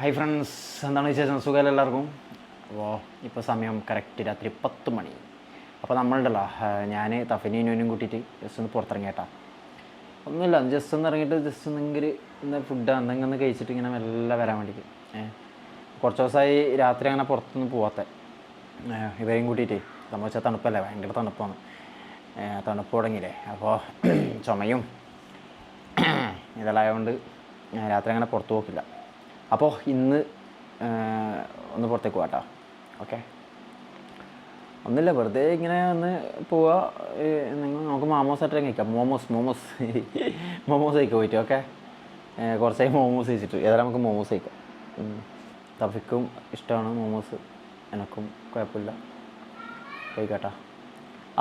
Hi friends എന്താണ് വിശേഷം? സുഖമല്ല എല്ലാവർക്കും? അപ്പോൾ ഇപ്പോൾ സമയം കറക്റ്റ് രാത്രി പത്ത് മണി. അപ്പോൾ നമ്മളുണ്ടല്ലോ ഞാൻ തഫിനീനും കൂട്ടിയിട്ട് ജസ്റ്റ് ഒന്ന് പുറത്തിറങ്ങിയേട്ടാ. ഒന്നുമില്ല ജസ്റ്റ് ഒന്ന് ഇറങ്ങിയിട്ട് ജസ്റ്റ് ഒന്നെങ്കിൽ എന്താ ഫുഡ് എന്തെങ്കിലും ഒന്ന് കഴിച്ചിട്ട് ഇങ്ങനെ മെല്ലെ വരാൻ വേണ്ടിയിട്ട്. കുറച്ച് ദിവസമായി രാത്രി അങ്ങനെ പുറത്തൊന്നും പോവാത്ത. ഇവരെയും കൂട്ടിയിട്ട്. നമ്മൾ വെച്ചാൽ തണുപ്പല്ലേ ഭയങ്കര തണുപ്പാണ്. തണുപ്പ് തുടങ്ങിയില്ലേ? അപ്പോൾ ചുമയും ഇതെല്ലാം ആയതുകൊണ്ട് രാത്രി അങ്ങനെ പുറത്ത് പോക്കില്ല. അപ്പോൾ ഇന്ന് ഒന്ന് പുറത്തേക്ക് കേട്ടോ ഓക്കെ? ഒന്നുമില്ല വെറുതെ ഇങ്ങനെ ഒന്ന് ഏഹ്, നിങ്ങൾ നമുക്ക് മാമോസ് ആയിട്ട് കഴിക്കാം. മോമോസ് മോമോസ്. മോമോസ് കഴിക്കാൻ പോയിട്ട് ഓക്കെ? കുറച്ചായി മോമോസ് കഴിച്ചിട്ട് ഏതായാലും നമുക്ക് മോമോസ് കഴിക്കാം. തഫിക്കും ഇഷ്ടമാണ് മോമോസ്. എനക്കും കുഴപ്പമില്ല. കഴിക്കട്ടാ.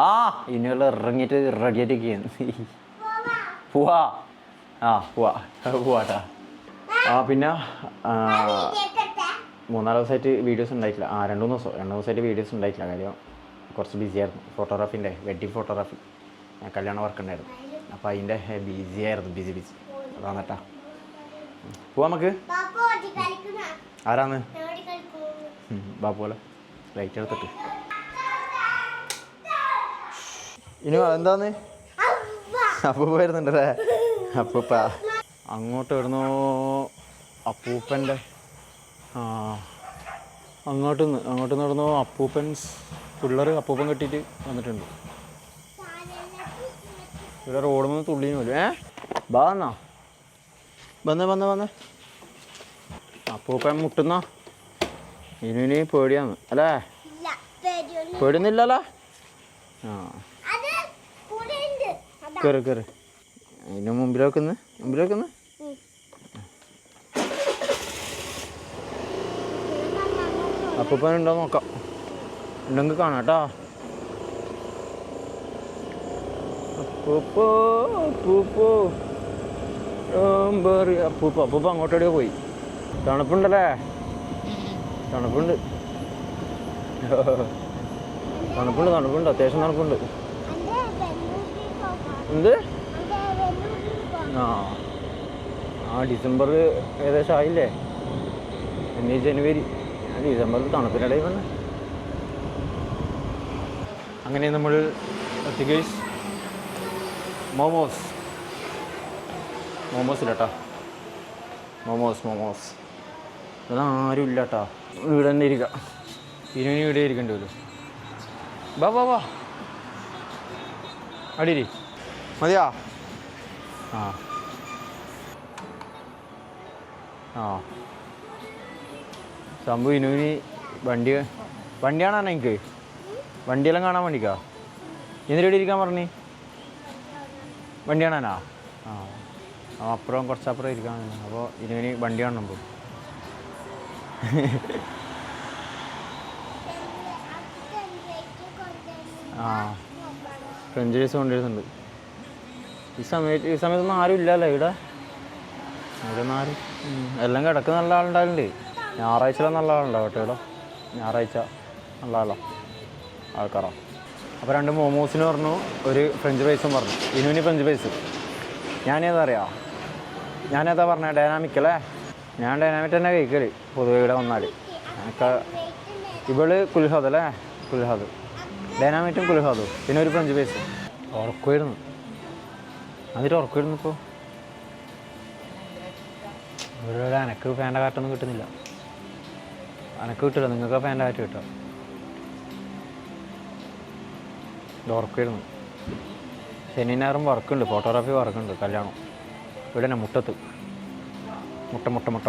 ആ ഇനിയുള്ള ഇറങ്ങിയിട്ട് റെഡിയായിട്ട് പോവാ. ആ പോവാ. പോവാട്ടാ പിന്നെ മൂന്നാൽ ദിവസമായിട്ട് വീഡിയോസ് ഉണ്ടായിട്ടില്ല. ആ രണ്ട് മൂന്ന് ദിവസം രണ്ട് ദിവസമായിട്ട് വീഡിയോസ് ഉണ്ടായിട്ടില്ല. കാര്യം കുറച്ച് ബിസി ആയിരുന്നു. ഫോട്ടോഗ്രാഫിന്റെ വെഡ്ഡിങ് ഫോട്ടോഗ്രാഫി കല്യാണ വർക്ക് ഉണ്ടായിരുന്നു. അപ്പോൾ അതിന്റെ ബിസി ആയിരുന്നു ബിസി ബിസി അതാണ് കേട്ടാ പോവാ നമുക്ക്. ആരാന്ന്? ബാപ്പുപോലെ ലൈറ്റ് എടുത്തിട്ട്. ഇനി എന്താന്ന്? അപ്പൂപ്പ വരുന്നുണ്ടല്ലേ? അപ്പൂപ്പ. അങ്ങോട്ട് വരുന്നു അപ്പൂപ്പന്റെ അങ്ങോട്ട് നിന്ന് അങ്ങോട്ട് നടന്നു അപ്പൂപ്പൻസ് പിള്ളേർ അപ്പൂപ്പൻ കെട്ടിയിട്ട് വന്നിട്ടുണ്ട്. ഇവിടെ റോഡിൽ നിന്ന് തുള്ളിയും വരും ഏ? ബാ എന്നാ വന്ന് വന്ന് വന്ന്. അപ്പൂപ്പൻ മുട്ടുന്ന. ഇനി പേടിയാന്ന് അല്ലേ? പേടിയൊന്നുമില്ലല്ലോ? ആ. കയറി കയറി അതിന് മുമ്പിലേക്ക് മുമ്പിലേക്ക് ഉണ്ടോ നോക്കാം ഉണ്ടെങ്കിൽ കാണാം കേട്ടോ അപ്പൂപ്പോ. അപ്പൂപ്പോ അപ്പൂപ്പ അപ്പൂപ്പ അങ്ങോട്ടെവിടെയോ പോയി. തണുപ്പുണ്ടല്ലേ? തണുപ്പുണ്ട്. തണുപ്പുണ്ട് തണുപ്പുണ്ട്. അത്യാവശ്യം തണുപ്പുണ്ട്. എന്ത്? ആ. ആ ഡിസംബർ ഏകദേശം ആയില്ലേ? ഇനി ജനുവരി. ഡിസംബറിൽ തണുപ്പിനിടയിൽ വന്ന്. അങ്ങനെ നമ്മൾ എത്തിക്കേസ് മോമോസ്. മോമോസ് ഇല്ലട്ടാ. മോമോസ് മോമോസ്. ഇതാരും ഇല്ലാട്ടാ. ഇവിടെ തന്നെ ഇരിക്കുക ഇനി ഇവിടെ ഇരിക്കേണ്ടി വരും. ബാ ബാ ബാ അടിരി മതിയാ? ആ. ആ. സംഭവം ഇനുവിന് വണ്ടി വണ്ടി കാണാനാ എനിക്ക് വണ്ടിയെല്ലാം കാണാൻ വേണ്ടിക്കാ? എന്തിനോട് ഇരിക്കാൻ പറഞ്ഞു? വണ്ടിയാണാ? ആ. അപ്പുറം കുറച്ചപ്പുറം ഇരിക്കാൻ അപ്പോൾ ഇനുവിന് വണ്ടി കാണണം ആ. ഫ്രഞ്ച് ഫ്രൈസ് കൊണ്ടുവരുന്നുണ്ട്. ഈ സമയത്ത് ഈ സമയത്തൊന്നും ആരും ഇല്ലല്ലോ ഇവിടെ? ആരും എല്ലാം കിടക്കുന്ന നല്ല ആളുണ്ടാവലുണ്ട്. ഞായറാഴ്ച നല്ല ആളുണ്ടോ കേട്ടോ ഞായറാഴ്ച നല്ല ആളോ ആൾക്കാരാ. അപ്പോൾ രണ്ട് മോമോസിന് പറഞ്ഞു ഒരു ഫ്രഞ്ച് ഫ്രൈസും പറഞ്ഞു. ഇനുവിന് ഫ്രഞ്ച് ഫ്രൈസ്. ഞാനേതാ അറിയാം? ഞാനേതാ പറഞ്ഞ? ഡൈനാമിക് അല്ലേ? ഞാൻ ഡൈനാമിക് തന്നെ കഴിക്കൽ. പൊതുവെ ഇവിടെ വന്നാൽ എനിക്ക് ഇവൾ കുൽഹാദ് അല്ലേ? കുൽഹാദ്. ഡൈനാമിറ്റും കുൽഹാദും. പിന്നെ ഒരു ഫ്രഞ്ച് ഫ്രൈസ്. ഉറക്കുമായിരുന്നു എന്നിട്ട് ഉറക്കുമായിരുന്നു ഇപ്പോൾ ഇവിടെ എനക്ക് ഫാന്റെ കാറ്റൊന്നും കിട്ടുന്നില്ല. എനക്ക് കിട്ടില്ല നിങ്ങൾക്ക് ഫാന്റെ കാറ്റ് കിട്ടുക. ഇത് ഉറക്കുമായിരുന്നു ശനി ഞായറും വർക്കുണ്ട് ഫോട്ടോഗ്രാഫി വർക്കുണ്ട് കല്യാണം. ഇവിടെ തന്നെ മുട്ടത്ത്. മുട്ട മുട്ട മുട്ട.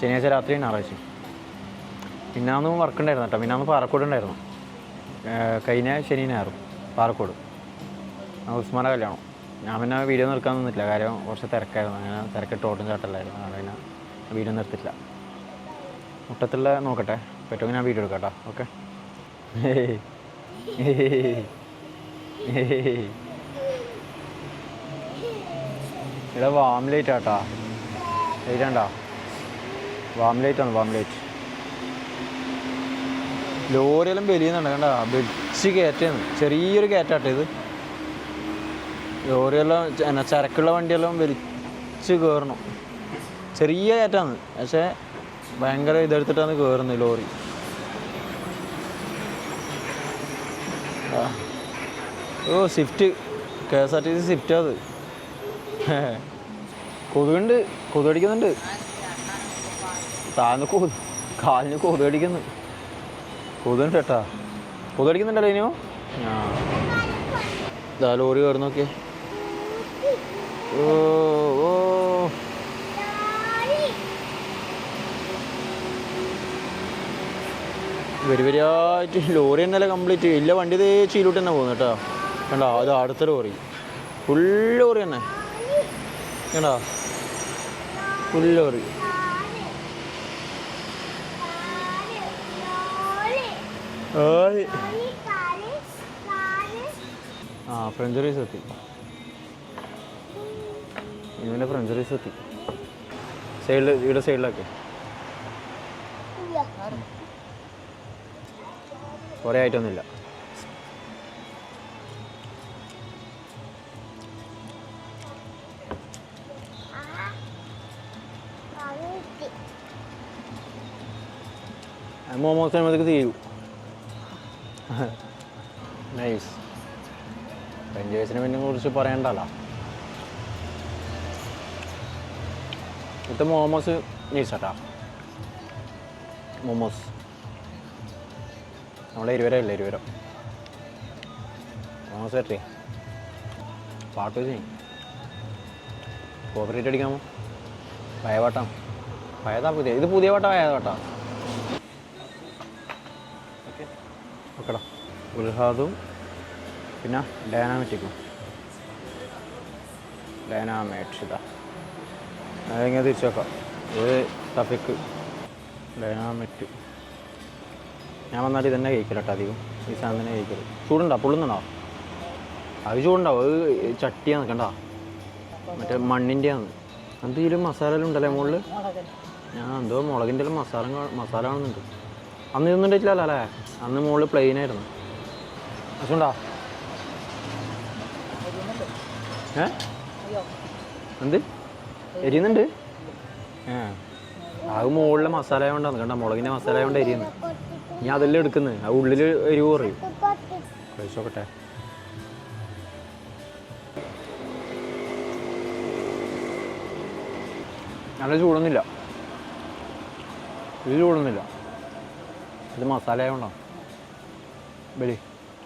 ശനിയാഴ്ച രാത്രി ഞായറാഴ്ച. പിന്നാന്ന് വർക്കുണ്ടായിരുന്നു കേട്ടോ. പിന്നാന്ന് പാറക്കോട് ഉണ്ടായിരുന്നു. കഴിഞ്ഞ ശനി ഞായറും പാറക്കോട്. ഉസ്മാന കല്യാണം. ഞാൻ പിന്നെ വീഡിയോ നിർക്കാൻ നിന്നിട്ടില്ല. കാര്യം കുറച്ച് തിരക്കായിരുന്നു. അങ്ങനെ തിരക്കിട്ട് ഓട്ടം ചാട്ടല്ലായിരുന്നു. അതുകൊണ്ട് പിന്നെ വീഡിയോ നിർത്തിട്ടില്ല മുട്ടത്തുള്ള നോക്കട്ടെ. പറ്റുമെങ്കിൽ ഞാൻ വീഡിയോ എടുക്കാം കേട്ടോ ഓക്കെ ഇവിടെ വാം ലൈറ്റ് ആട്ടാ. ലൈറ്റ് ആണ്ടാ വാം ലൈറ്റ് ആണ് വാം ലൈറ്റ് ലോറിയെല്ലാം വലിയുന്നുണ്ട് കണ്ട? വെച്ച് കയറ്റാണ് ചെറിയൊരു കയറ്റാട്ടെ ഇത്. ലോറിയെല്ലാം എന്നാ ചരക്കുള്ള വണ്ടിയെല്ലാം വലിച്ച് കയറണം ചെറിയ കയറ്റാണ് പക്ഷേ ഭയങ്കര ഇതെടുത്തിട്ടാണ് കയറുന്നത് ലോറി. ഓ Swift. K S R T C Swift അത്. കൊതുകുണ്ട് കൊതുകടിക്കുന്നുണ്ട്. താന്ന് കൊതു കാലിന് കൊതുകടിക്കുന്നു. കൊതുണ്ട് കേട്ടാ കൊതുകടിക്കുന്നുണ്ടല്ലോ ഇനിയോ? ആ. ലോറി കയറുന്നൊക്കെ ഓ ഓ ലോറി. വരി ലോറി തന്നെ കംപ്ലീറ്റ് ഇല്ല വണ്ടി ചീലോട്ട് തന്നെ പോകുന്നു കേട്ടോ. കണ്ടോ അത് അടുത്ത ലോറി. ഫുൾ ലോറി തന്നെ. കണ്ടോ? Full lorry. ആ ഫ്രഞ്ച് റൈസ് എത്തി. ഇവന്റെ ഫ്രഞ്ച് റൈസ് എത്തി. സൈഡിൽ ഇവിടെ സൈഡിലൊക്കെ. കുറേ ആയിട്ടൊന്നുമില്ല. കിട്ടി. മോമോസ് നമുക്ക് തീരൂ നൈസ് ഫ്രഞ്ച് റൈസിനെ പിന്നെ കുറിച്ച് പറയണ്ടല്ലോ. ഇവിടുത്തെ മോമോസ് നൈസാട്ടാ മോമോസ്. നമ്മളെ ഇരുവരല്ലേ ഇരുവരം. തോമസ് പറ്റേ പാട്ട് ചെയ്യും കോപ്പറേറ്റ് അടിക്കാമോ? പഴയ പാട്ടാ. പഴയതാ പുതിയ ഇത് പുതിയ പാട്ടാ പഴയ പാട്ടാ. ഓക്കെടാ ഉൽഹാദും പിന്നെ ഡയനാമിറ്റിക്കും ഡയനാമേറ്റ് അതെങ്ങനെ അതിങ്ങനെ തിരിച്ചു വെക്കാം. ഇത് ടഫിക്ക് ഡയനാമിറ്റ് ഞാൻ വന്നാൽ ഇതന്നെ കഴിക്കില്ല കേട്ടോ അധികം. ഈ സാധനം തന്നെ കഴിക്കൽ. ചൂടുണ്ടോ? പൊള്ളുന്നുണ്ടോ? അത് ചൂടുണ്ടാവും. അത് ചട്ടിയാണ് നിൽക്കണ്ട മറ്റേ മണ്ണിന്റെയാണ് എന്തെങ്കിലും മസാല ഉണ്ടല്ലേ മുകളിൽ ഞാൻ എന്തോ മുളകിന്റെ എല്ലാം മസാല മസാല കാണുന്നുണ്ട്. അന്ന് ഇതൊന്നും അല്ലേ? അന്ന് മുകളിൽ പ്ലെയിൻ ആയിരുന്നു. അസുണ്ടാ ഏ? എന്ത്? എരിയുന്നുണ്ട്? ഏ ആ മുകളിലെ മസാല കൊണ്ടാണ് കണ്ട? മുളകിന്റെ മസാല കൊണ്ട് എരിയുന്നു ഞാൻ അതെല്ലാം എടുക്കുന്നത് ആ ഉള്ളിൽ എരിവ് കുറയും. കഴിച്ചോക്കട്ടെ. നല്ല ചൂടൊന്നുമില്ല. ഇത് ചൂടൊന്നുമില്ല. ഇത് മസാല ആയതുകൊണ്ടാണ് ബലി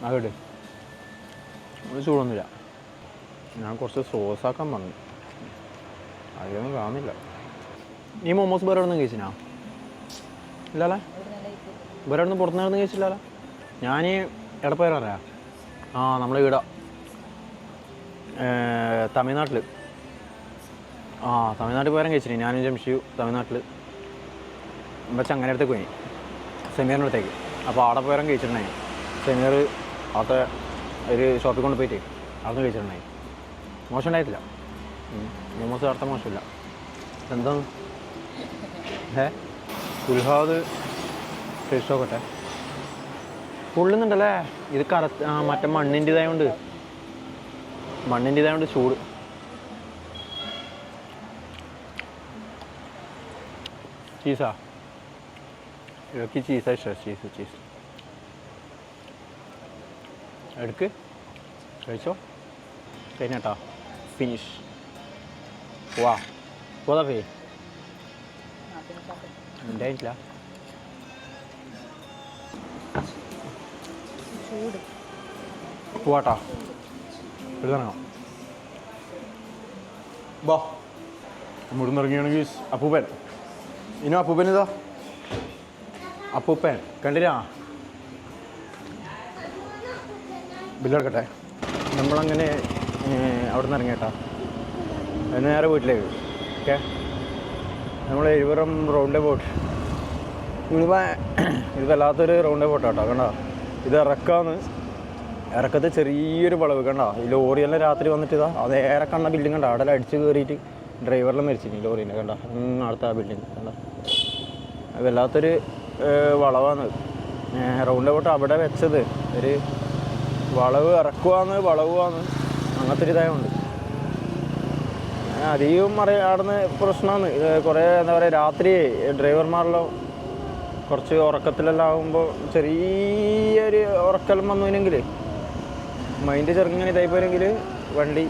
അവിടെ ഇത് ചൂടൊന്നുമില്ല. ഞാൻ കുറച്ച് സോസ് ആക്കാൻ പറഞ്ഞു അതിലൊന്നും കാണുന്നില്ല. നീ മോമോസ് വേറെ ഒന്നും കഴിച്ചിനാ? ഇല്ലല്ലേ? ഒന്നും പുറത്തുനിന്ന് കഴിച്ചില്ലല്ലോ ഞാൻ എടപ്പേരം അറിയാം? ആ നമ്മളെ വീടാ. തമിഴ്നാട്ടിൽ ആ തമിഴ്നാട്ടിൽ പോയാലും കഴിച്ചിന്. ഞാനും ജംഷിയു തമിഴ്നാട്ടിൽ പക്ഷെ അങ്ങനെ അടുത്തേക്ക് പോയി. സെമീറിന്റെ അടുത്തേക്ക്. അപ്പോൾ അവിടെ പോയാലും കഴിച്ചിട്ടുണ്ടായി സെമീർ അവിടുത്തെ ഒരു ഷോപ്പിൽ കൊണ്ട് പോയിട്ട് അവിടെ നിന്ന് കഴിച്ചിട്ടുണ്ടായി മോശം ഉണ്ടായിട്ടില്ല മോമോസ് അവിടുത്തെ മോശമില്ല. എന്താ ഏ? ഗുൽഹാദ് ടേസ്റ്റ് നോക്കട്ടെ പൊള്ളുന്നുണ്ടല്ലേ ഇത് കറ ആ മറ്റേ മണ്ണിന്റെതായോണ്ട് മണ്ണിന്റെതായോണ്ട് ചൂട്. ചീസാ? ഇതൊക്കെ ചീസാ ഇഷ്ടം ചീസ് ചീസ്. എടുക്ക്. കഴിച്ചോ? കഴിഞ്ഞാട്ടാ ഫിനിഷ് വാ. പോതാ പേ ഉണ്ടായിട്ടില്ല പോവാട്ടാ. എഴുതണം? ബാ. ഇവിടുന്ന് ഇറങ്ങിയാണെങ്കിൽ അപ്പൂപ്പൻ. ഇനോ അപ്പൂപ്പൻ ഇതാ. അപ്പൂപ്പൻ. കണ്ടില്ല? ബില്ലെടുക്കട്ടെ നമ്മളങ്ങനെ അവിടെ നിന്ന് ഇറങ്ങിയേട്ടാ. അത് നേരെ വീട്ടിലേക്ക് ഓക്കെ. നമ്മൾ എഴുപുറം റൗണ്ട് ബോട്ട് ഇതിപ്പോൾ ഇത് വല്ലാത്തൊരു റൗണ്ട് ബോട്ടാ കേട്ടോ കണ്ടോ? ഇത് ഇറക്കാന്ന് ഇറക്കത്തെ ചെറിയൊരു വളവ് കണ്ടോ? ഈ ലോറിയെല്ലാം രാത്രി വന്നിട്ട് ഇതാ അത് ഏറെ കണ്ട ബിൽഡിംഗ് കണ്ട? അവിടെ അടിച്ച് കയറിയിട്ട് ഡ്രൈവറെല്ലാം മരിച്ചിനി ലോറീനെ കണ്ട. അടുത്ത ആ ബിൽഡിംഗ് കണ്ട. വല്ലാത്തൊരു വളവാണ്. റൗണ്ട് അബൌട്ട് അവിടെ വെച്ചത്. ഒരു വളവ് ഇറക്കുവാന്ന് വളവുവാന്ന് അങ്ങനത്തെ ഒരു ഇതായതുകൊണ്ട് അധികം അറിയാടുന്ന പ്രശ്നമാണ് കുറേ എന്താ പറയുക രാത്രി ഡ്രൈവർമാരെല്ലാം കുറച്ച് ഉറക്കത്തിലെല്ലാം ആകുമ്പോൾ ചെറിയൊരു ഉറക്കെല്ലാം വന്നുവെങ്കിൽ മൈൻഡ് ചെറുങ്ങനെ ഇതായി പോയെങ്കിൽ വണ്ടി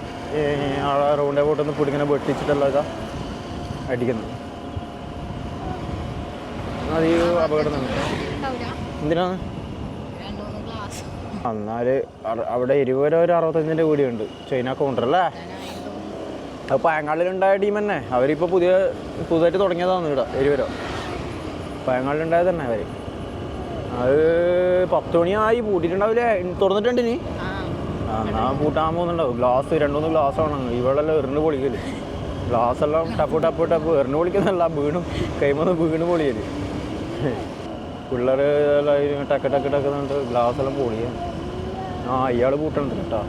ആളെ റൗണ്ട് പോട്ടൊന്ന് പിടിങ്ങനെ വെട്ടിച്ചിട്ടല്ല ഇതാ അടിക്കുന്നത് അധികം അപകടം തന്നെ എന്തിനാണ് എന്നാൽ അവിടെ ഇരുപത് ഒരു അറുപത്തഞ്ചിന്റെ കൂടിയുണ്ട്. ചൈന കൗണ്ടർ അല്ലേ? അപ്പോൾ പയങ്ങാളിലുണ്ടായ ടീം തന്നെ. അവരിപ്പോൾ പുതിയ പുതുതായിട്ട് തുടങ്ങിയതാണ് ഇവിടെ ഇരുവരോ പയങ്ങാളിലുണ്ടായത് തന്നെ അവർ അത് പത്ത് മണിയായി പൂട്ടിയിട്ടുണ്ടാവില്ലേ തുറന്നിട്ടുണ്ട് നീ എന്നാ പൂട്ടാൻ പോകുന്നുണ്ടാവും. ഗ്ലാസ് രണ്ടുമൂന്ന് ഗ്ലാസ് വേണം. ഇവളെല്ലാം എറിഞ്ഞ് പൊളിക്കൽ. ഗ്ലാസ് എല്ലാം ടപ്പ് ടപ്പ് ടപ്പ്. എറിഞ്ഞ് പൊളിക്കുന്നല്ല വീണും. കൈമന്ന് വീണ് പൊളിയൽ. പിള്ളേർ ടക്ക് ടക്ക് ടക്കുന്നുണ്ട് ഗ്ലാസ് എല്ലാം പൊളിയ ആ ഇയാൾ പൂട്ടുണ്ട് കേട്ടോ.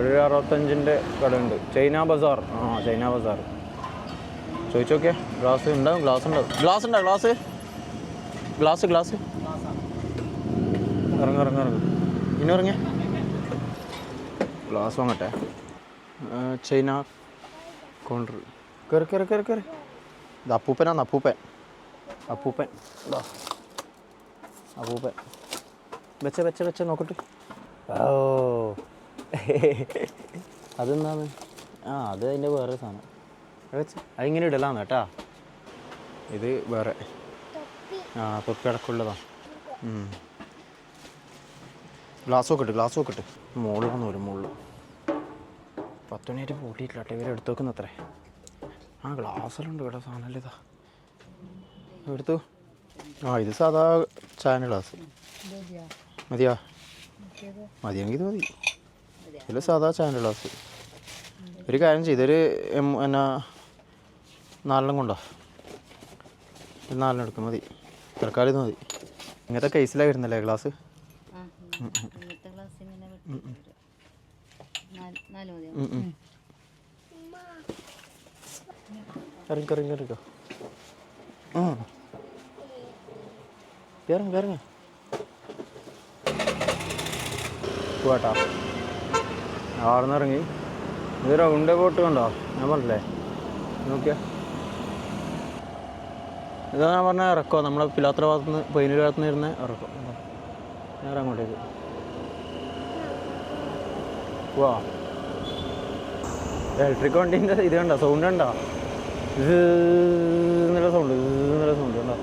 ഒരു അറുപത്തഞ്ചിന്റെ കടയുണ്ട്. ചൈന ബസാർ. ആ ചൈന ബസാർ. ചോദിച്ചു നോക്കിയാ ഗ്ലാസ് ഉണ്ടാവും ഗ്ലാസ് ഉണ്ടാവും. ഗ്ലാസ് ഉണ്ടോ ഗ്ലാസ്? Glass glass. ഇറങ്ങ ഇറങ്ങ ഇറങ്ങ. ഇനി ഇറങ്ങിയ ഗ്ലാസ് വാങ്ങട്ടെ. ചൈന കൗണ്ടർ കയറി കയറി കയറി കയറി ഇത് അപ്പൂപ്പനാണ് അപ്പൂപ്പൻ. അപ്പൂപ്പൻ. അപ്പൂപ്പൻ. വെച്ച വെച്ച വെച്ച നോക്കട്ടെ. ഓ. അതെന്താണ്? ആ അത് അതിന്റെ വേറെ സാധനം. അതിങ്ങനെ ഇടലാന്ന് കേട്ടാ. ഇത് വേറെ. ആ തൊപ്പി അടക്കമുള്ളതാ. ഗ്ലാസ് നോക്കട്ടെ ഗ്ലാസ് നോക്കട്ടെ. മുകളിലാന്ന് വരും മുകളിൽ പത്ത് മണിയായിട്ട് പൂട്ടിയിട്ടില്ല കേട്ടോ. ഇവർ എടുത്തു വെക്കുന്ന അത്രേ ആ ഗ്ലാസ്സിലുണ്ട് ഇവിടെ സാധനം ഇതാ. എടുത്തു. ആ ഇത് സാധാ ചാന ഗ്ലാസ്. മതിയാ? മതിയെങ്കിൽ ഇത് മതി. ഇതിൽ സാധാ ചാന ഗ്ലാസ്. ഒരു കാര്യം ചെയ്തൊരു എന്നാ നാലെണ്ണം കൊണ്ടോ? നാലെണ്ണം എടുക്കും മതി. തൽക്കാലം മതി. ഇങ്ങനത്തെ കേസിലാണ് വരുന്നല്ലേ ഗ്ലാസ് ക്ലാസ്. ഇറങ്ങി ഇറങ്ങി ഇറങ്ങിക്കോ ആ. ഇറങ്ങി ഇറങ്ങി. പോട്ടാ അവിടെ നിന്ന് ഇറങ്ങി. ഇത് റൗണ്ട് പോട്ട് കണ്ടോ? ഞാൻ പറഞ്ഞില്ലേ? നോക്കിയാ. ഇതാ ഞാൻ പറഞ്ഞ ഇറക്കോ. നമ്മളെ പിലാത്ര ഭാഗത്ത് നിന്ന് പതിനൂര് ഭാഗത്ത് നിന്ന് ഇരുന്ന് ഇറക്കോ വേറെ അങ്ങോട്ടേക്ക്. വാ. ഇലക്ട്രിക് വണ്ടീന്റെ ഇത് കണ്ടോ? സൗണ്ട് കണ്ടോ? ഇത് സൗണ്ട് ഇത് സൗണ്ട് കണ്ടോ?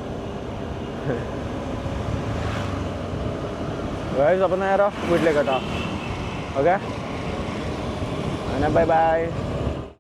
അപ്പം നേരെ വീട്ടിലേക്ക് കേട്ടോ ഓക്കെ അങ്ങനെ ബൈ ബൈ